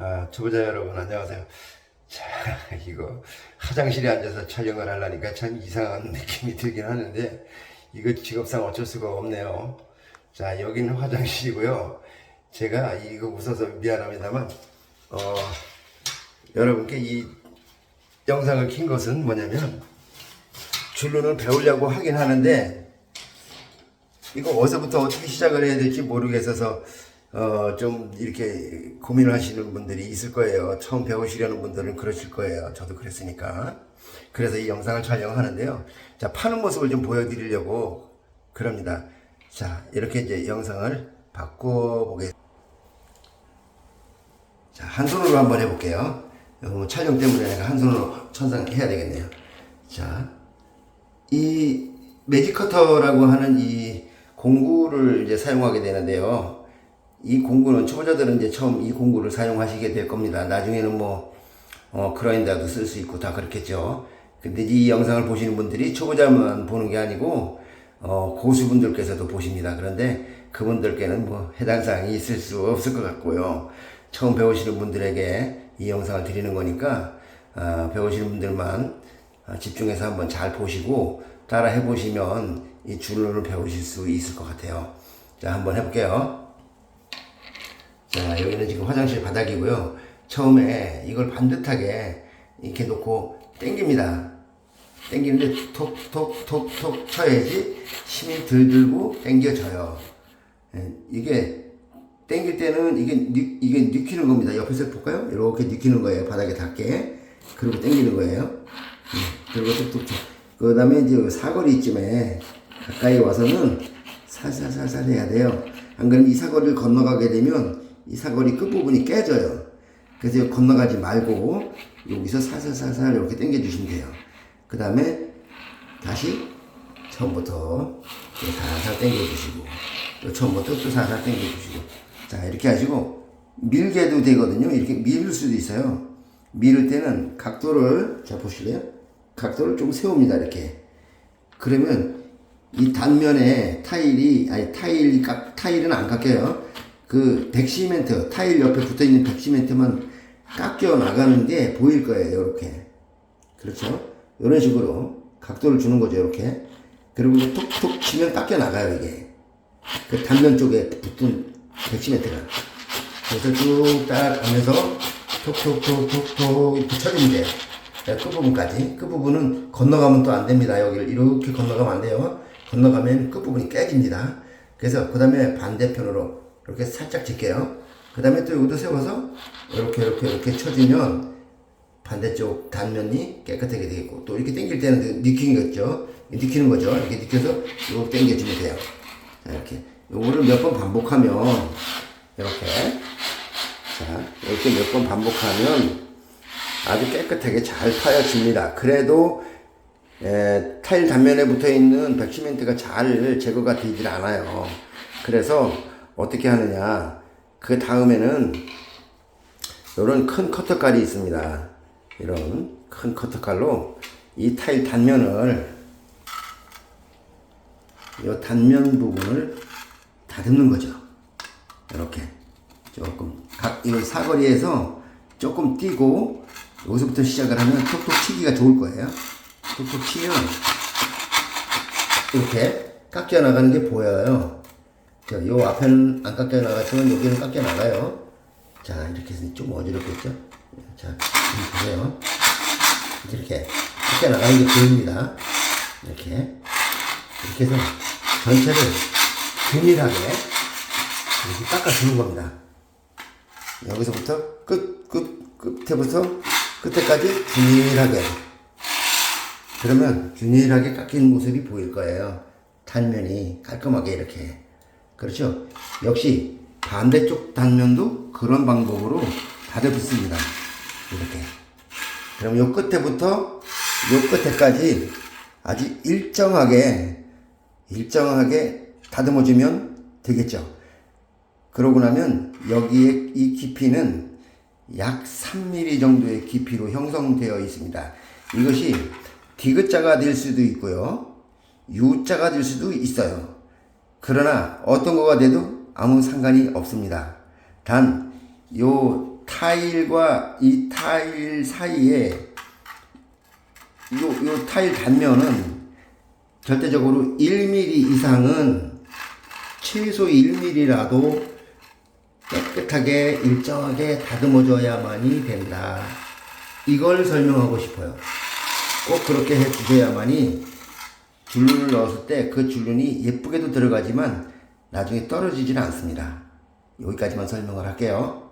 아, 초보자 여러분 안녕하세요. 자, 이거 화장실에 앉아서 촬영을 하려니까 참 이상한 느낌이 들긴 하는데 이거 직업상 어쩔 수가 없네요. 자, 여기는 화장실이고요. 제가 이거 웃어서 미안합니다만 어, 여러분께 이 영상을 킨 것은 뭐냐면 줄눈을 배우려고 하긴 하는데 이거 어디서부터 어떻게 시작을 해야 될지 모르겠어서 어, 좀 이렇게 고민을 하시는 분들이 있을 거예요. 처음 배우시려는 분들은 그러실 거예요. 저도 그랬으니까. 그래서 이 영상을 촬영하는데요. 자, 파는 모습을 좀 보여드리려고 그럽니다. 자, 이렇게 이제 영상을 바꿔보겠습니다. 자, 한 손으로 한번 해볼게요. 어, 촬영 때문에 내가 한 손으로 천상해야 되겠네요. 자, 이 매직 커터라고 하는 이 공구를 이제 사용하게 되는데요. 이 공구는 초보자들은 이제 처음 이 공구를 사용하시게 될 겁니다. 나중에는 뭐 어, 그라인더도 쓸 수 있고 다 그렇겠죠. 근데 이 영상을 보시는 분들이 초보자만 보는 게 아니고 어, 고수분들께서도 보십니다. 그런데 그분들께는 뭐 해당 사항이 있을 수 없을 것 같고요. 처음 배우시는 분들에게 이 영상을 드리는 거니까 아, 배우시는 분들만 아, 집중해서 한번 잘 보시고 따라 해보시면 이 줄눈을 배우실 수 있을 것 같아요. 자, 한번 해볼게요. 자, 여기는 지금 화장실 바닥이고요. 처음에 이걸 반듯하게 이렇게 놓고 당깁니다. 당기는데 톡톡톡톡 쳐야지 힘이 덜 들고 당겨져요. 예, 이게 당길 때는 이게 뉘, 이게 뉘키는 겁니다. 옆에서 볼까요? 이렇게 뉘키는 거예요. 바닥에 닿게. 그리고 당기는 거예요. 예, 그리고 톡톡 쳐. 그 다음에 이제 사거리 이쯤에 가까이 와서는 살살살살 해야 돼요. 안 그러면 이 사거리를 건너가게 되면 이 사거리 끝부분이 깨져요. 그래서 건너가지 말고 여기서 살살살살 이렇게 당겨주시면 돼요. 그 다음에 다시 처음부터 살살 당겨주시고 또 처음부터 또 살살 당겨주시고 자 이렇게 하시고 밀게도 되거든요. 이렇게 밀 수도 있어요. 밀을 때는 각도를 자 보실래요? 각도를 좀 세웁니다. 이렇게 그러면 이 단면에 타일이 아니 타일이 깎 타일은 안 깎여요. 그 백시멘트 타일 옆에 붙어 있는 백시멘트만 깎여 나가는 게 보일 거예요. 이렇게 그렇죠? 이런 식으로 각도를 주는 거죠. 이렇게 그리고 이제 톡톡 치면 깎여 나가요. 이게 그 단면 쪽에 붙은 백시멘트가 그래서 쭉 따라가면서 톡톡톡톡톡 쳐주면 돼요. 네, 끝부분까지. 끝부분은 건너가면 또 안 됩니다. 여기를 이렇게 건너가면 안 돼요. 건너가면 끝부분이 깨집니다. 그래서 그 다음에 반대편으로 이렇게 살짝 칠게요. 그 다음에 또 여기도 세워서 이렇게 이렇게 이렇게 쳐주면 반대쪽 단면이 깨끗하게 되겠고 또 이렇게 당길 때는 느끼는 거죠. 느끼는 거죠. 이렇게 느껴서 이렇게 당겨주면 돼요. 자, 이렇게 요거를 몇 번 반복하면 이렇게 자 이렇게 몇 번 반복하면 아주 깨끗하게 잘 파여집니다. 그래도 에, 타일 단면에 붙어 있는 백시멘트가 잘 제거가 되질 않아요. 그래서 어떻게 하느냐. 그 다음에는 이런 큰 커터칼이 있습니다. 이런 큰 커터칼로 이 타일 단면을 이 단면 부분을 다듬는 거죠. 이렇게 조금 각 이 사거리에서 조금 띄고 여기서부터 시작을 하면 톡톡 치기가 좋을 거예요. 톡톡 치면 이렇게 깎여 나가는 게 보여요. 자, 요 앞에는 안 깎여 나갔지만 여기는 깎여 나가요. 자, 이렇게 해서 좀 어지럽겠죠? 자, 보세요. 이렇게 깎여 나가는 게 보입니다. 이렇게. 이렇게 해서 전체를 균일하게 이렇게 깎아주는 겁니다. 여기서부터 끝, 끝, 끝에부터 끝에까지 균일하게. 그러면 균일하게 깎이는 모습이 보일 거예요. 단면이 깔끔하게 이렇게. 그렇죠? 역시 반대쪽 단면도 그런 방법으로 다듬습니다. 이렇게. 그럼 요 끝에부터 요 끝에까지 아주 일정하게, 일정하게 다듬어주면 되겠죠. 그러고 나면 여기에 이 깊이는 약 3mm 정도의 깊이로 형성되어 있습니다. 이것이 디귿자가 될 수도 있고요. U자가 될 수도 있어요. 그러나 어떤 거가 돼도 아무 상관이 없습니다. 단, 요 타일과 이 타일 사이에 요, 요 타일 단면은 절대적으로 1mm 이상은 최소 1mm라도 깨끗하게 일정하게 다듬어줘야만이 된다. 이걸 설명하고 싶어요. 꼭 그렇게 해 주셔야만이 줄눈을 넣었을 때 그 줄눈이 예쁘게도 들어가지만 나중에 떨어지지는 않습니다. 여기까지만 설명을 할게요.